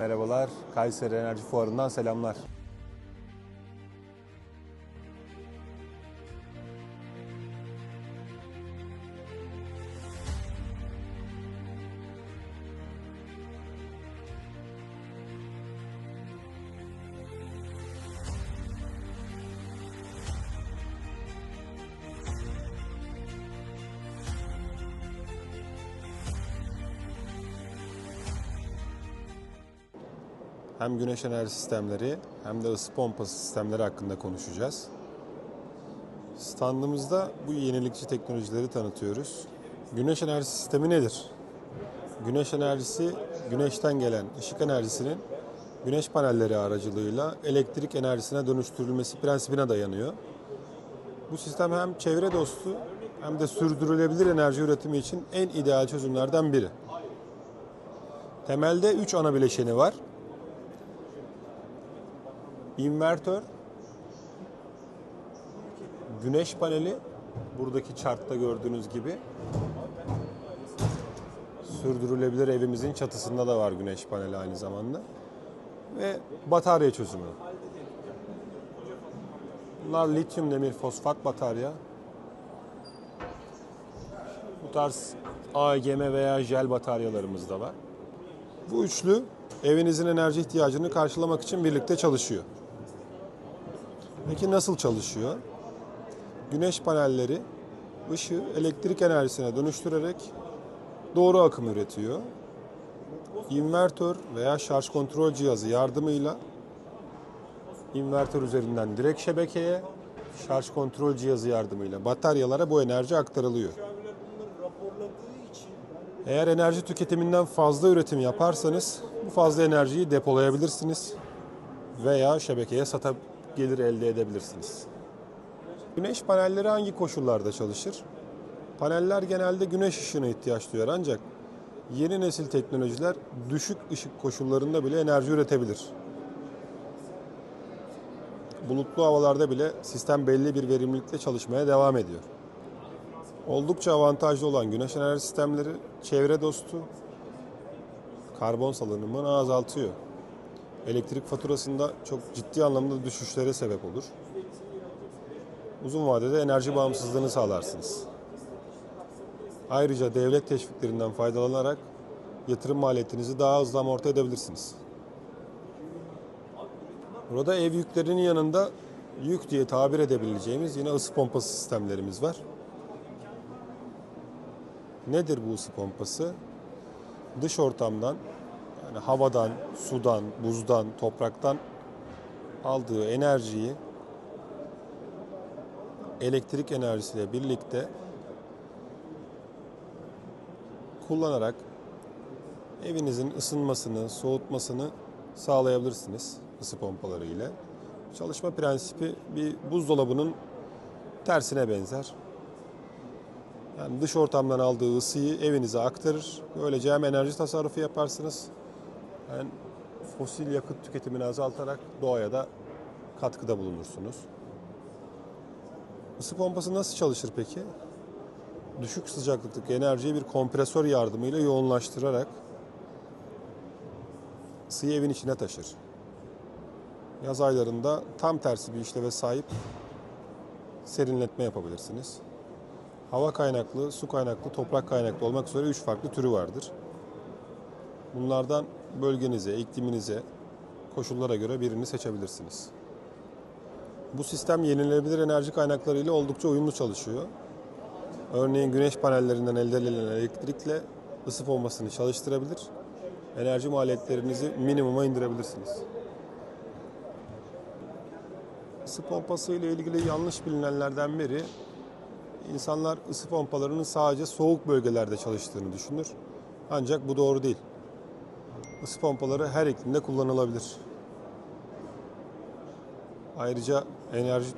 Merhabalar, Kayseri Enerji Fuarı'ndan selamlar. Hem güneş enerji sistemleri hem de ısı pompası sistemleri hakkında konuşacağız. Standımızda bu yenilikçi teknolojileri tanıtıyoruz. Güneş enerji sistemi nedir? Güneş enerjisi, güneşten gelen ışık enerjisinin güneş panelleri aracılığıyla elektrik enerjisine dönüştürülmesi prensibine dayanıyor. Bu sistem hem çevre dostu hem de sürdürülebilir enerji üretimi için en ideal çözümlerden biri. Temelde 3 ana bileşeni var. İnvertör, güneş paneli, buradaki chartta gördüğünüz gibi sürdürülebilir evimizin çatısında da var güneş paneli aynı zamanda ve batarya çözümü. Bunlar lityum demir fosfat batarya. Bu tarz AGM veya jel bataryalarımız da var. Bu üçlü evinizin enerji ihtiyacını karşılamak için birlikte çalışıyor. Peki nasıl çalışıyor? Güneş panelleri ışığı elektrik enerjisine dönüştürerek doğru akım üretiyor. İnvertör veya şarj kontrol cihazı yardımıyla invertör üzerinden direkt şebekeye, şarj kontrol cihazı yardımıyla bataryalara bu enerji aktarılıyor. Eğer enerji tüketiminden fazla üretim yaparsanız bu fazla enerjiyi depolayabilirsiniz veya şebekeye sata gelir elde edebilirsiniz. Güneş panelleri hangi koşullarda çalışır? Paneller genelde güneş ışığına ihtiyaç duyar ancak yeni nesil teknolojiler düşük ışık koşullarında bile enerji üretebilir. Bulutlu havalarda bile sistem belli bir verimlilikle çalışmaya devam ediyor. Oldukça avantajlı olan güneş enerji sistemleri çevre dostu, karbon salınımını azaltıyor. Elektrik faturasında çok ciddi anlamda düşüşlere sebep olur. Uzun vadede enerji bağımsızlığını sağlarsınız. Ayrıca devlet teşviklerinden faydalanarak yatırım maliyetinizi daha hızlı amorti edebilirsiniz. Burada ev yüklerinin yanında yük diye tabir edebileceğimiz yine ısı pompası sistemlerimiz var. Nedir bu ısı pompası? Dış ortamdan yani havadan, sudan, buzdan, topraktan aldığı enerjiyi elektrik enerjisiyle birlikte kullanarak evinizin ısınmasını, soğutmasını sağlayabilirsiniz ısı pompaları ile. Çalışma prensibi bir buzdolabının tersine benzer. Yani dış ortamdan aldığı ısıyı evinize aktarır. Böylece hem enerji tasarrufu yaparsınız hem fosil yakıt tüketimini azaltarak doğaya da katkıda bulunursunuz. Isı pompası nasıl çalışır peki? Düşük sıcaklıktaki enerjiyi bir kompresör yardımıyla yoğunlaştırarak ısıyı evin içine taşır. Yaz aylarında tam tersi bir işleve sahip serinletme yapabilirsiniz. Hava kaynaklı, su kaynaklı, toprak kaynaklı olmak üzere üç farklı türü vardır. Bunlardan bölgenize, ikliminize, koşullara göre birini seçebilirsiniz. Bu sistem yenilenebilir enerji kaynakları ile oldukça uyumlu çalışıyor. Örneğin güneş panellerinden elde edilen elektrikle ısı pompasını çalıştırabilir, enerji maliyetlerinizi minimuma indirebilirsiniz. Isı pompası ile ilgili yanlış bilinenlerden biri insanlar ısı pompalarının sadece soğuk bölgelerde çalıştığını düşünür. Ancak bu doğru değil. Isı pompaları her iklimde kullanılabilir. Ayrıca enerji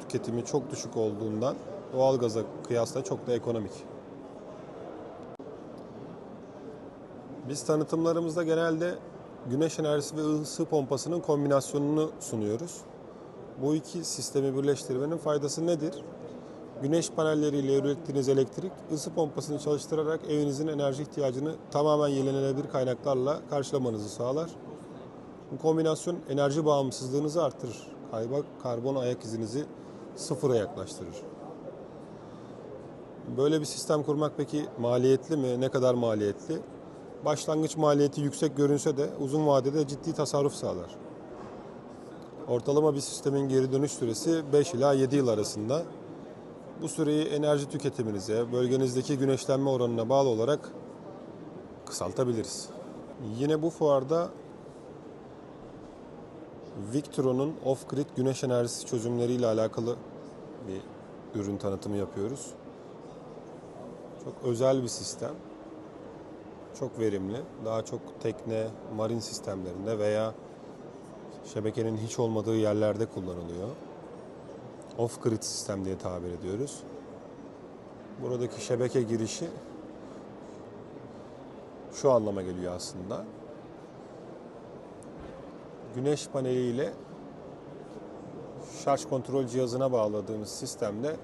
tüketimi çok düşük olduğundan doğalgaza kıyasla çok da ekonomik. Biz tanıtımlarımızda genelde güneş enerjisi ve ısı pompasının kombinasyonunu sunuyoruz. Bu iki sistemi birleştirmenin faydası nedir? Güneş panelleriyle ürettiğiniz elektrik ısı pompasını çalıştırarak evinizin enerji ihtiyacını tamamen yenilenebilir kaynaklarla karşılamanızı sağlar. Bu kombinasyon enerji bağımsızlığınızı artırır. Kayba, karbon ayak izinizi sıfıra yaklaştırır. Böyle bir sistem kurmak peki maliyetli mi? Ne kadar maliyetli? Başlangıç maliyeti yüksek görünse de uzun vadede ciddi tasarruf sağlar. Ortalama bir sistemin geri dönüş süresi 5 ila 7 yıl arasında. Bu süreyi enerji tüketiminize, bölgenizdeki güneşlenme oranına bağlı olarak kısaltabiliriz. Yine bu fuarda Victron'un off-grid güneş enerjisi çözümleriyle alakalı bir ürün tanıtımı yapıyoruz. Çok özel bir sistem. Çok verimli. Daha çok tekne, marin sistemlerinde veya şebekenin hiç olmadığı yerlerde kullanılıyor. Off-grid sistem diye tabir ediyoruz. Buradaki şebeke girişi şu anlama geliyor aslında. Güneş paneliyle şarj kontrol cihazına bağladığımız sistemde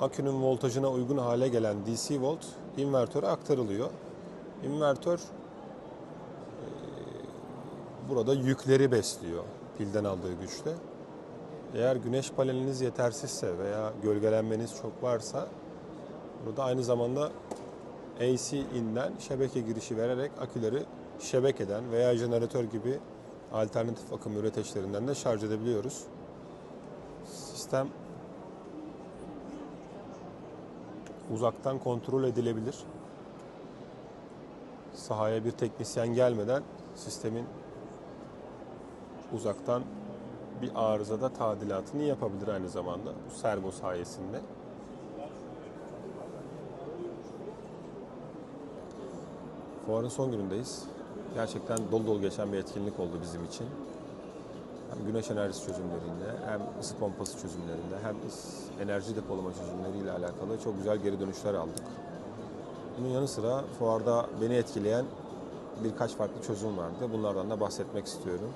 akünün voltajına uygun hale gelen DC volt invertöre aktarılıyor. İnvertör e, burada yükleri besliyor pilden aldığı güçle. Eğer güneş paneliniz yetersizse veya gölgelenmeniz çok varsa burada aynı zamanda AC inden şebeke girişi vererek aküleri şebekeden veya jeneratör gibi alternatif akım üreteçlerinden de şarj edebiliyoruz. Sistem uzaktan kontrol edilebilir. Sahaya bir teknisyen gelmeden sistemin uzaktan bir arızada tadilatını yapabilir aynı zamanda bu servo sayesinde. Fuarın son günündeyiz. Gerçekten dolu dolu geçen bir etkinlik oldu bizim için. Hem güneş enerjisi çözümlerinde, hem ısı pompası çözümlerinde, hem enerji depolama çözümleriyle alakalı çok güzel geri dönüşler aldık. Bunun yanı sıra fuarda beni etkileyen birkaç farklı çözüm vardı. Bunlardan da bahsetmek istiyorum.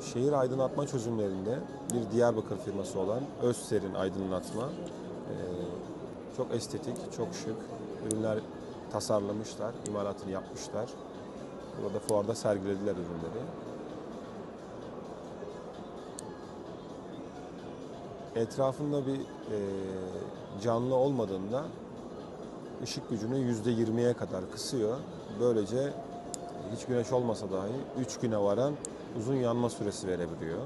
Şehir aydınlatma çözümlerinde bir Diyarbakır firması olan Özser'in aydınlatma eee, çok estetik, çok şık ürünler tasarlamışlar, imalatını yapmışlar. Burada fuarda sergilediler ürünleri. Etrafında bir eee, canlı olmadığında ışık gücünü yüzde 20'ye kadar kısıyor. Böylece hiç güneş olmasa dahi 3 güne varan uzun yanma süresi verebiliyor.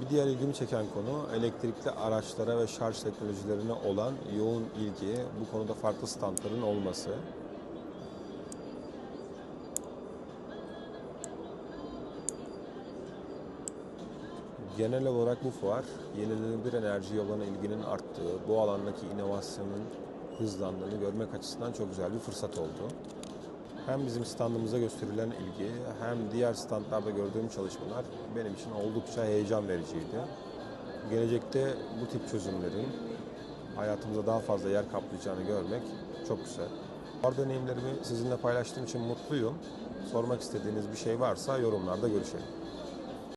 Bir diğer ilgimi çeken konu elektrikli araçlara ve şarj teknolojilerine olan yoğun ilgi. Bu konuda farklı standların olması. Genel olarak bu fuar yenilenebilir enerji olan ilginin arttığı, bu alandaki inovasyonun hızlandığını görmek açısından çok güzel bir fırsat oldu. Hem bizim standımıza gösterilen ilgi hem diğer standlarda gördüğüm çalışmalar benim için oldukça heyecan vericiydi. Gelecekte bu tip çözümlerin hayatımızda daha fazla yer kaplayacağını görmek çok güzel. Fuar deneyimlerimi sizinle paylaştığım için mutluyum. Sormak istediğiniz bir şey varsa yorumlarda görüşelim.